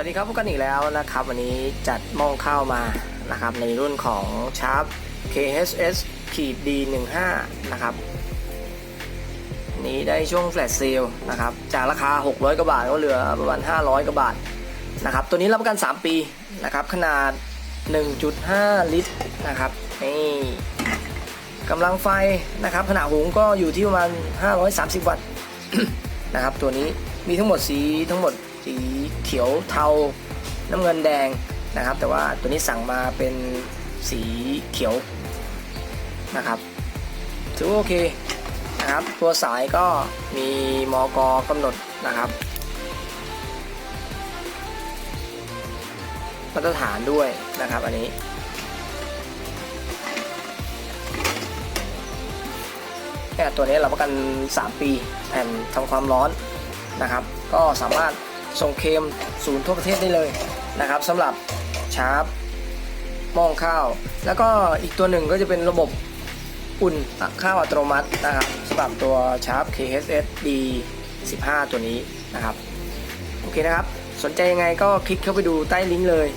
วัสดีครับพบกันอีกแล้วนะครับ วันนี้จัดหม้อข้ามานะครับ ในรุ่นของชาร์ป KHS ขีด D15 นะครับนนี้ได้ช่วงแฟลชเซลนะครับ จากราคา 600 กว่าบาทก็เหลือประมาณ 500 กว่าบาทนะครับ ตัวนี้รับประกัน 3 ปีนะครับ ขนาด 1.5 ลิตรนะครับนี่กำลังไฟนะครับ ขนาดหุงก็อยู่ที่ประมาณ 530 วัตต์นะครับ ตัวนี้มีทั้งหมดสีทั้งหมด สีเขียวเทาน้ำเงินแดงนะครับ แต่ว่าตัวนี้สั่งมาเป็นสีเขียวนะครับถือว่าโอเคนะครับ ตัวสายก็มีมอกกำหนดนะครับมาตรฐานด้วยนะครับอันนี้เนี่ยตัวนี้เราประกัน 3 ปีแผ่นทำความร้อนนะครับ ก็สามารถ ส่งเคมศูนย์ทั่วประเทศได้เลยนะครับสำหรับชาร์ปม้อข้าว แล้วก็อีกตัวหนึ่งก็จะเป็นระบบอุ่นตักข้าวอัตโนมัตินะครับสำหรับตัวชาร์ป KHS D 15 ตัวนี้นะครับโอเคนะครับสนใจยังไงก็คลิกเข้าไปดูใต้ลิงก์เลย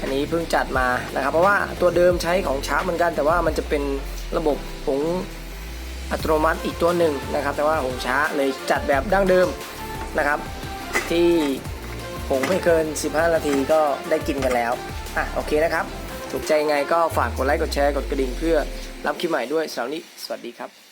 อันนี้เพิ่งจัดมานะครับ เพราะว่าตัวเดิมใช้ของชาร์ปเหมือนกัน แต่ว่ามันจะเป็นระบบผงอัตโนมัติอีกตัวหนึ่งนะครับ แต่ว่าหงช้าเลยจัดแบบดั้งเดิมนะครับ ที่ผงไม่เกิน 15 นาทีก็ได้กินกันแล้ว อะ โอเคนะครับ ถูกใจยังไงก็ฝากกดไลค์ กดแชร์ กดกระดิ่งเพื่อรับคลิปใหม่ด้วยสำหรับวันนี้ สวัสดีครับ